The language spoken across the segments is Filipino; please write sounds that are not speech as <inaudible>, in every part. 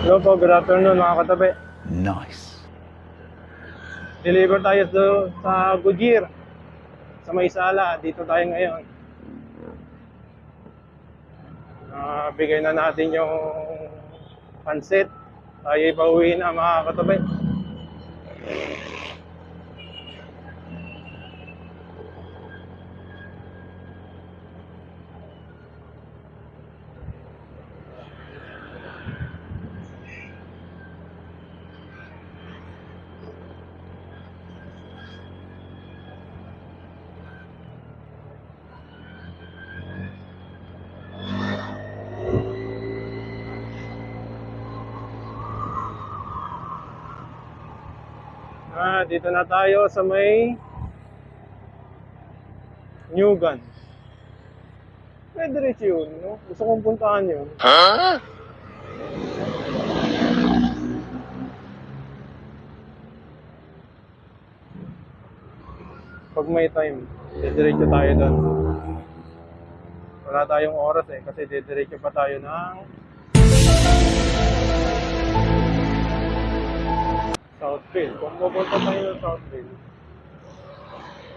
Hello po, good afternoon mga katabi. Nice. Deliver tayo do, sa Goodyear. Sa Maysala, dito tayo ngayon. Ah, bigay na natin yung pansit. Tayo ipauwi na mga katabi. Dito na tayo sa may New Gun. Pwede diretso yun, no? Gusto kong puntahan yun. Pag may time, didiretso tayo doon. Wala tayong oras eh, kasi didiretso pa tayo ng Southfield. Kung pupunta tayo ng Southfield,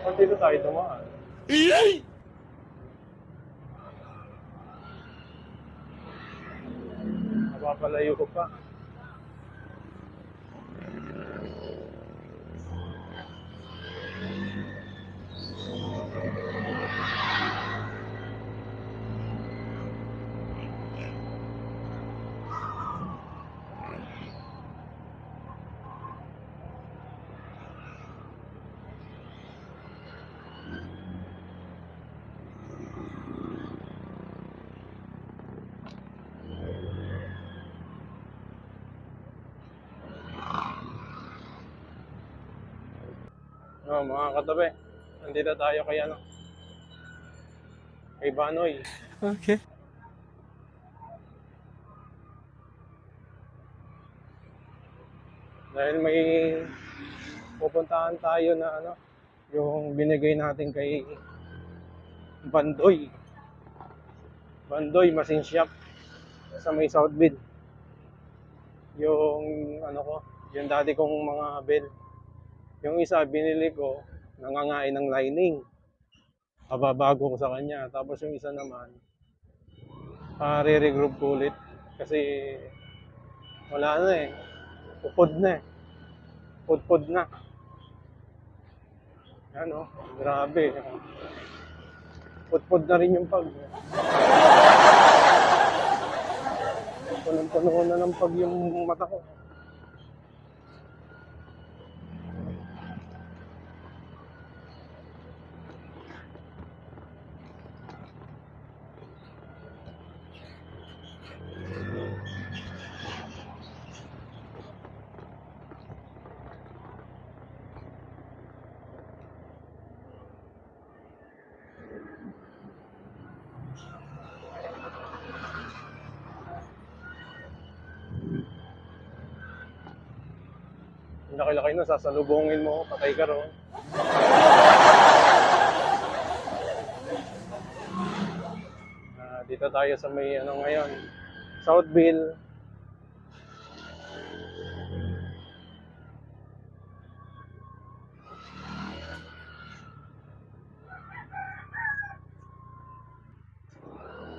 kung dito tayo dumaan. Napapalayo ko pa. No, mga katabi, nandito tayo kay ano, kay Banoy. Okay. Dahil may pupuntahan tayo na ano, yung binigay natin kay Bandoy. Bandoy Machine Shop sa may Southville. Yung ano ko, yung dati kong mga bell. Yung isa binili ko, nangangain ng lining. Kababago ko sa kanya. Tapos yung isa naman, uh, re-regroup ko ulit. Kasi wala na eh. Pupod na eh. Pudpod na. Yan oh, grabe. Pudpod na rin yung pag. <laughs> Punong-puno na ng pag yung mata ko. Ang laki-laki na, sasalubungin mo, patay ka ron. Ah, dito tayo sa may ano ngayon, Southville.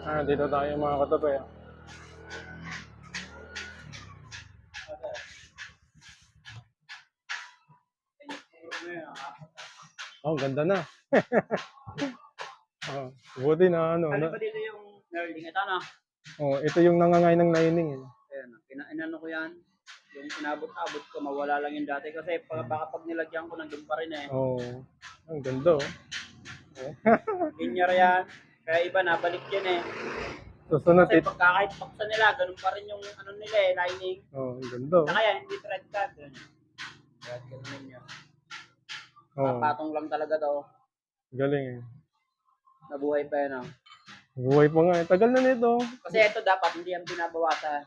Ah, dito tayo mga katabi. Oh, ang ganda na. <laughs> oh, buti na ano. Ano Na, ba dito yung nerding? Ito na. oh, ito yung nangangay ng lining. Eh. Ayan, ina inano ko yan. Yung inabot-abot ko, mawala lang yung dati. Kasi pag, baka pag nilagyan ko, nandun pa rin eh. Oh, ang ganda oh. <laughs> Linear yan. Kaya iba, nabalik yan eh. Susunod Kasi it. pagka kahit paksa nila, ganun pa rin yung ano nila eh, lining. Oh, ang ganda oh. Saka yan, hindi thread cut. Yun. Thread cut din yan. Oh, Patong lang talaga to. galing eh. Nabuhay pa yan oh. Buhay pa nga eh. Tagal na nito. Kasi ito dapat hindi yan binabawasan.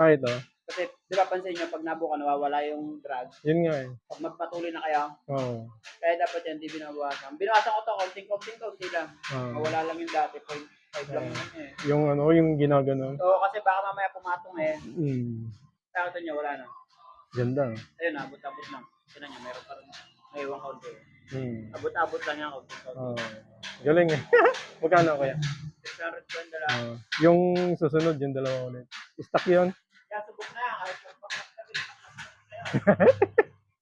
Ah, ito. Kasi, di ba pansin nyo, pag nabuka, nawawala yung drag. Yun nga eh. Pag magpatuloy na kayo, Oo. kaya dapat yan, di binabawasan. Binawasan ko to, konting-konting-konti lang. Ah. Mawala lang yung dati, 0.5 lang naman eh. yung ano, yung ginaganon. So, kasi baka mamaya pumatong eh. Mm. Nakita nyo, wala na. Ganda. Ayun, abot-abot lang. Tignan nyo, meron pa rin. May iwang kaunti. Mm. Abot-abot lang yan. Oh. Galing eh. <laughs> Magkano kaya? 600 kwenta lang. Ah, yung susunod, yung dalawa ulit. Stock yun? Kaya subok na yan, kahit. <laughs>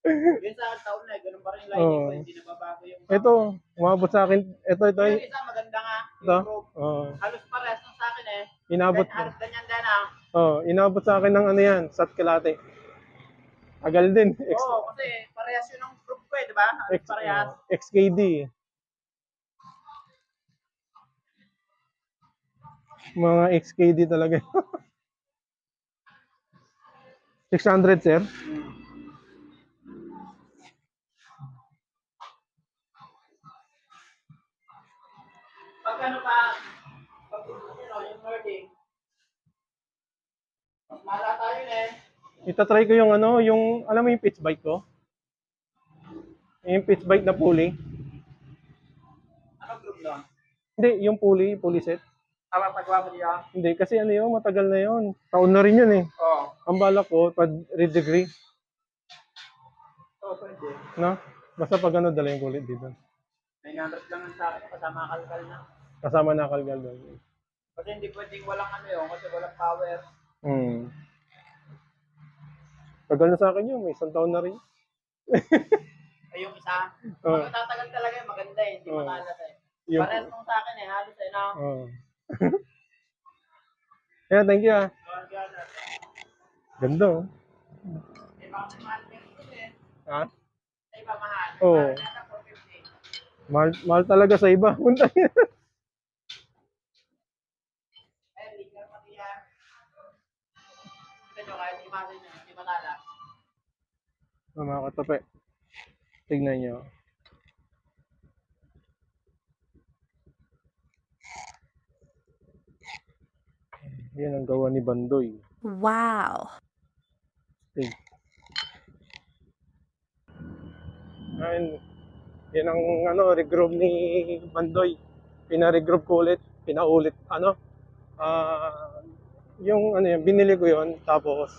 Yun sa taon na eh, ganun pa rin yung Oo. ko, hindi nababago yung... Ito, umabot sa akin. Ito, ito. Yung isa maganda nga. Ito. Oh, Halos parehas ng sa akin eh. inabot. Gan- Halos ganyan din ah. Oh, inabot sa akin ng ano yan, sat kalate. Tagal din. Oo, kasi parehas yun ko eh, di ba? X, parehas. oh, XKD. Mga XKD talaga. <laughs> 600, sir? Pag ano pa, pag you know, yung wording, mas mahala tayo eh. Itatry ko yung ano, yung, alam mo yung pitch bike ko? Yung pitch bike na pulley. Ano group nun? Hindi, yung pulley, pulley set. Tama paggawa mo niya? Hindi, kasi ano yun, matagal na yun. Taon na rin yun eh. Oo. Ang balak ko, pag redegree, Oo, pwede. no? Basta pag ano, dala yung kulit dito. 900 lang ang sa akin, kasama kalkal na. Kasama na kalgal doon. Kasi hindi pwedeng walang ano yun, kasi walang power. Hmm. Tagal na sa akin yun, may isang taon na rin. <laughs> Ay, yung isa, Oo. pag tatagal talaga yun, maganda eh, hindi Oo. makalas eh. Yung, Parehas nung sa akin eh, halos eh, na. oh. <laughs> yeah, thank you ah. Ganda oh. Ha? Sa iba mahal. Oo. Mahal nasa 450. Mahal, talaga sa iba. <laughs> Punta manala. Oh, mga katape. Tignan nyo. Yan ang gawa ni Bandoy. Wow. Hey. Ayun, yan ang ano, regroup ni Bandoy. Pina-regroup ko ulit, pinaulit, ano, ah, yung ano yun, binili ko yon tapos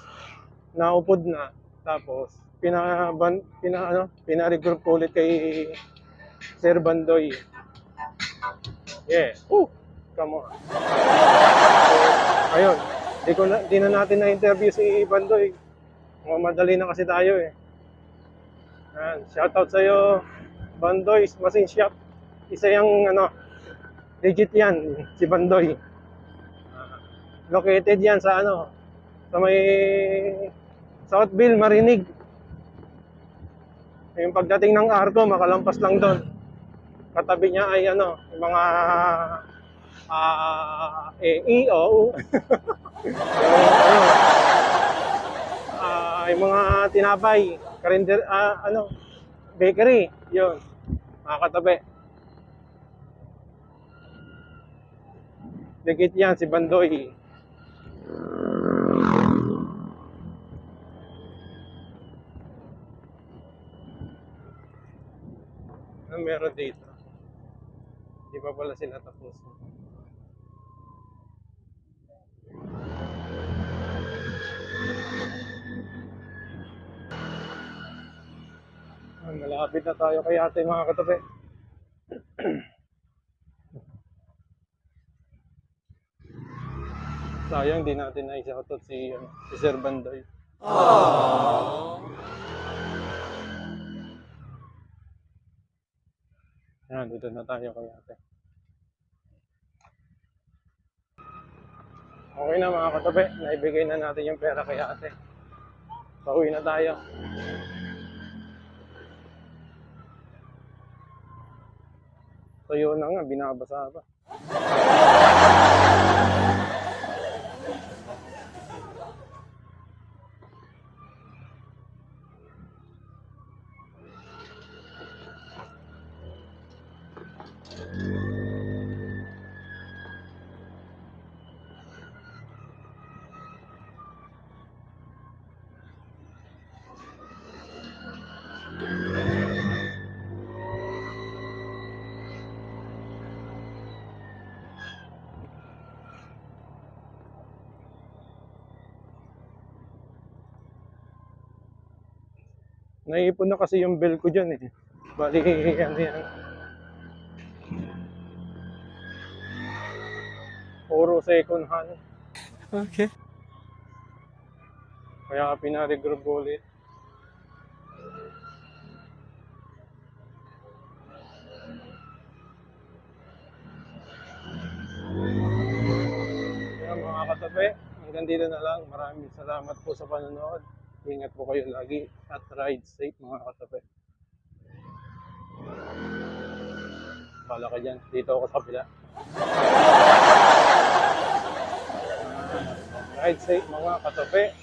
naupod na, tapos pina, ban, pina, ano, pina-regroup ko ulit kay Sir Bandoy. Yeah. Oh, come on. Ayun, di, ko na, di na natin na-interview si Bandoy. Mamadali na kasi tayo eh. Yan, shoutout sa'yo, Bandoy Machine Shop. Isa yung ano, legit yan, si Bandoy. Located yan sa ano, sa may Southville, Marinig. Yung pagdating ng Arco, makalampas lang doon. Katabi niya ay ano, yung mga ah eh, EO. ano, <laughs> ah, yung mga tinapay, karinder, ah, ano, bakery, yun, mga katabi. Dikit yan, si Bandoy. Ano meron dito? Hindi pa pala sila tapos. Ah, Malapit na tayo kay ate mga katabi. <clears throat> Sayang di natin na isa si, ano, si Sir Bandoy. Yan, dito na tayo kay ate. Okay na mga katabi, naibigay na natin yung pera kay ate. Pauwi na tayo. Tuyo na nga, binabasa pa. Naipon na kasi yung bill ko dyan eh. Bali, <laughs> ano yan. Puro second hand. Okay. Kaya pinaregroup ko ulit. Kaya mga katabi, hanggang dito na lang. Maraming salamat po sa panonood. Ingat po kayo lagi at ride safe mga katabi. Bala ka dyan. Dito ako sa kabila. <laughs> Ride safe mga katabi.